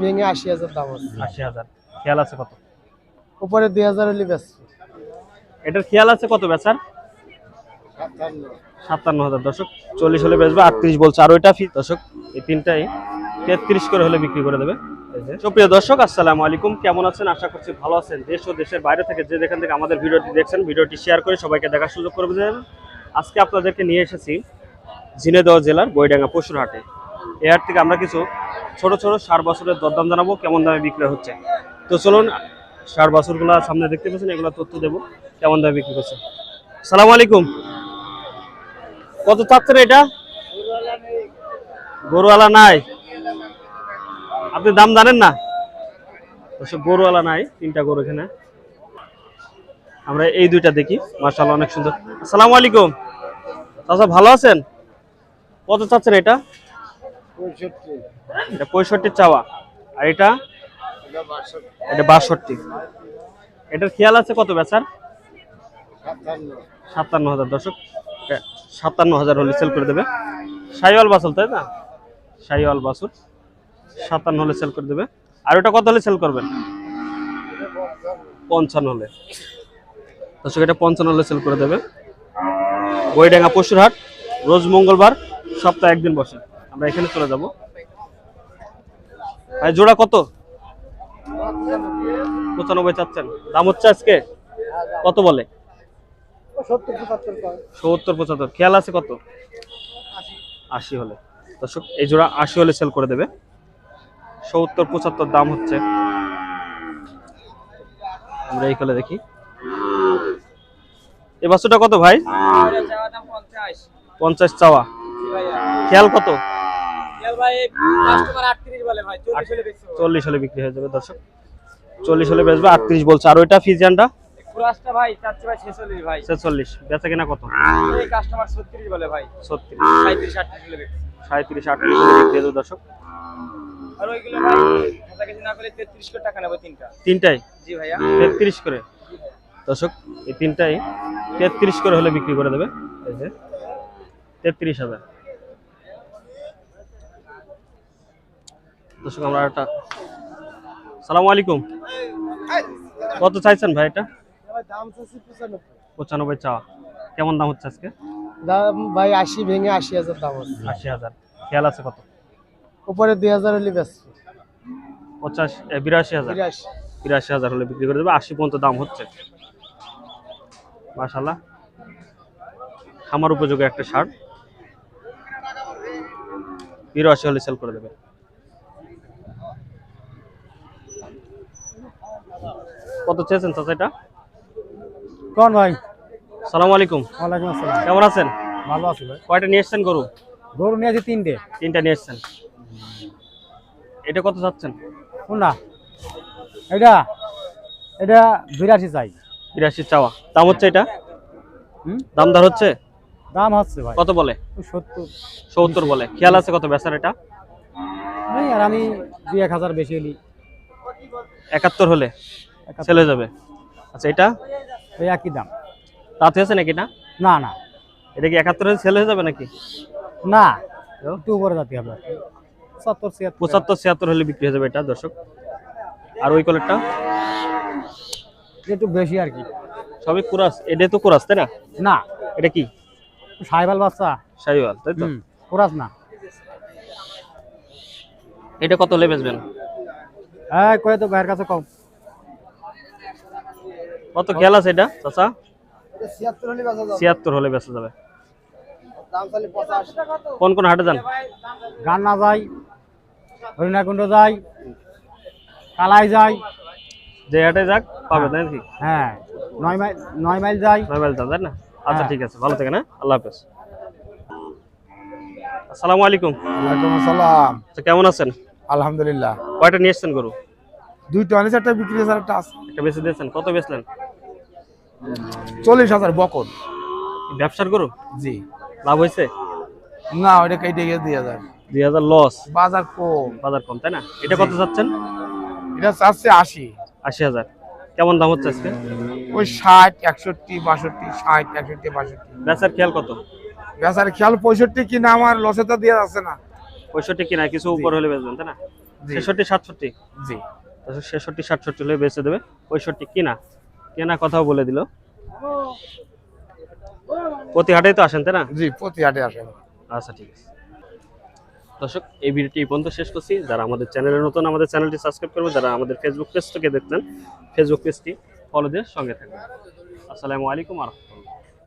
ভেঙে আশি হাজার দাম আছে? আশি হাজার। খেয়াল আছে কত? উপরে দুই হাজার হলে ব্যস্ত এটার খেয়াল আছে কত বেচার? সাতান্ন হাজার। দর্শক চল্লিশ হলে বেচবে আটত্রিশ বলছে। আর ওইটা ফি দর্শক এই তিনটাই তেত্রিশ করে হলে বিক্রি করে দেবে। সুপ্রিয় দর্শক আসসালামু আলাইকুম। কেমন আছেন? আশা করছি ভালো আছেন। দেশ ও দেশের বাইরে থেকে যে যেখান থেকে আমাদের ভিডিওটি দেখছেন ভিডিওটি শেয়ার করে সবাইকে দেখার সুযোগ করে দেবেন আজকে আপনাদেরকে নিয়ে এসেছি ঝিনেদহ জেলার বইডাঙ্গা পশুর হাটে এই হাট থেকে আমরা কিছু ছোট ছোট সার বছরের দরদাম জানাব, কেমন দামে বিক্রি হচ্ছে। তো চলুন, সার বছরগুলো সামনে দেখতে পাচ্ছেন, এগুলো তথ্য দেবো, কেমন দামে বিক্রি করছে। সালাম আলাইকুম। কত চাচ্ছেন এটা? গরুওয়ালা নাই। আপনি দাম জানেন না? গরুওয়ালা নাই, তিনটা গরু এখানে। আমরা এই দুইটা দেখি মার্শাল্লাহ অনেক সুন্দর। আসসালামু আলাইকুম। চাচা, ভালো আছেন? কত চাচ্ছেন এটা? এটা পঁয়ষট্টি চাওয়া। আর এটা? এটা বাষট্টি। এটার খেয়াল আছে কত বেচার? সাতান্ন হাজার দর্শক। সাতান্ন হাজার হলে সেল করে দেবে। সাইওয়াল বাসুল তাই না? সাইওয়াল বাসুল সাতান্ন হলে সেল করে দেবে। আর ওটা কত হলে সেল করবেন? পঞ্চান্ন হলে। দর্শক, এটা পঞ্চান্ন হলে সেল করে দেবে। বইডাঙ্গা পশুরহাট, রোজ মঙ্গলবার, সপ্তাহে একদিন বসে। আমরা এখানে চলে যাব। জোড়া কত? পঁচানব্বই চাচ্ছেন। দাম হচ্ছে আজকে? কত বলে? সত্তর পঁচাত্তর খেয়াল আছে কত? আশি হলে। দর্শক, এই জোড়া আশি হলে সেল করে দেবে। সত্তর পঁচাত্তর দাম হচ্ছে। আমরা এই কলে দেখি। এই বাসুটা কত ভাই? পঞ্চাশ চাওয়া। খেয়াল কত? চল্লিশ হলে বিক্রি হয়ে যাবে দর্শক। চল্লিশ হলে বেচবে আটত্রিশ বলছে। আর ওইটা ফিজিয়ানটা? ছেচল্লিশ বেচা কিনা কত? সাঁত্রিশ আটত্রিশ বিক্রি হয়ে দর্শক। তেত্রিশ করে টাকা নেব তিনটা। তিনটাই? জি ভাইয়া। তেত্রিশ করে? দর্শক এই তিনটাই। তেত্রিশ করে হলে বিক্রি করে দেবে। এই যে তেত্রিশ হাজার। দর্শক আমরা একটা সালাম আলাইকুম। কত চাইছেন ভাই এটা? পঁচানব্বই চাওয়া। কেমন দাম হচ্ছে আজকে? দাম ভাই আশি ভেঙে আশি হাজার দাম আশি হাজার। খেয়াল আছে কত? উপরে দুই হাজার হলে ব্যস্ত পঞ্চাশ বিরাশি হাজার। বিরাশি। হাজার হলে বিক্রি করে দেবে। আশি পর্যন্ত দাম হচ্ছে। মাশাল্লাহ খামার উপযোগী একটা শার্ট বিরাশি হলে সেল করে দেবে। কত চেয়েছেন চাচা এটা? কোন ভাই? সালাম আলাইকুম। ওয়ালাইকুম আসসালাম। কেমন আছেন? ভালো আছি ভাই। কয়টা নিয়ে এসছেন গরু? গরু নিয়ে আছে তিনটে। তিনটা নিয়ে এসছেন। এটা কত চাচ্ছেন? কোনটা এটা এটা বিরাশি চাই। বিরাশি চাওয়া। দাম হচ্ছে এটা? হুম? দাম দর হচ্ছে? দাম হচ্ছে ভাই। কত বলে? সত্তর। সত্তর বলে। খেয়াল আছে কত বেচার এটা? আর আমি দুই এক হাজার বেশি হলি। একাত্তর হলে। ছেলে যাবে। আচ্ছা এটা? এই একই দাম। তাতে আছে নাকি না না না। এটা কি একাত্তর হলে ছেলে হয়ে যাবে নাকি? না একটু উপরে যাতে হবে। সত্তর ছিয়াত্তর। পঁচাত্তর ছিয়াত্তর হলে বিক্রি হয়ে যাবে এটা দর্শক। আর ওই কলেরটা একটু বেশি আর কি। সবই কুরাস। এটা তো কুরাস তাই না? না। এটা কি? সাইবাল বাচ্চা। শাহিওয়াল তাই তো? কোরাস না। এটা কত হলে বেচবেন? হ্যাঁ কয়ে তো ভাইয়ের কাছে কম কত খেয়াল আছে এটা চাচা? ছিয়াত্তর হলে বেচা যাবে। ছিয়াত্তর হলে বেচা যাবে। দাম তাহলে পঞ্চাশ কোন কোন হাটে যান? গান্না যাই হরিণাকুণ্ড যাই কালাই যাই। যে হাটে যাক পাবে তাই নাকি? হ্যাঁ নয় মাইল নয় মাইল যাই। নয় মাইল যান, তাই না? আচ্ছা হ্যাঁ। ঠিক আছে ভালো থাকেন হ্যাঁ? আল্লাহ হাফেজ। আসসালামু আলাইকুম। ওয়ালাইকুম আসসালাম। আচ্ছা কেমন আছেন? আলহামদুলিল্লাহ। কয়টা নিয়ে এসছেন গরু? দুইটা অনেক একটা বিক্রি হাজার একটা আছে। একটা বেশি দিয়েছেন। কত বেচলেন? চল্লিশ হাজার বকন ব্যবসার গরু? জি। লাভ হয়েছে? না ওইটা কেটে গিয়ে দুই হাজার। দুই হাজার লস বাজার কম। বাজার কম তাই না? এটা কত চাচ্ছেন? এটা চাচ্ছে আশি। আশি হাজার। কেমন দাম হচ্ছে আজকে? ওই ষাট একষট্টি বাষট্টি ষাট একষট্টি বাষট্টি। বেচার খেয়াল কত? বেচার খেয়াল পঁয়ষট্টি কিনা আমার লসে তো দিয়ে যাচ্ছে না। পঁয়ষট্টি কিনা কিছু উপর হলে বেচবেন তাই না। ছেষট্টি সাতষট্টি। জি। ছেষট্টি সাতষট্টি হলে বেচে দেবে। পঁয়ষট্টি কিনা? কেনা কথাও বলে দিল। প্রতি হাটেই তো আসেন তাই না? জি প্রতি হাটে আসেন। আচ্ছা ঠিক আছে। দর্শক এই ভিডিওটি এই পর্যন্ত শেষ করছি। যারা আমাদের চ্যানেলে নতুন আমাদের চ্যানেলটি সাবস্ক্রাইব করবে যারা আমাদের ফেসবুক পেজ থেকে দেখছেন ফেসবুক পেজটি ফলো দিয়ে সঙ্গে থাকবেন। আসসালামু আলাইকুম আরহামতুল্লাহ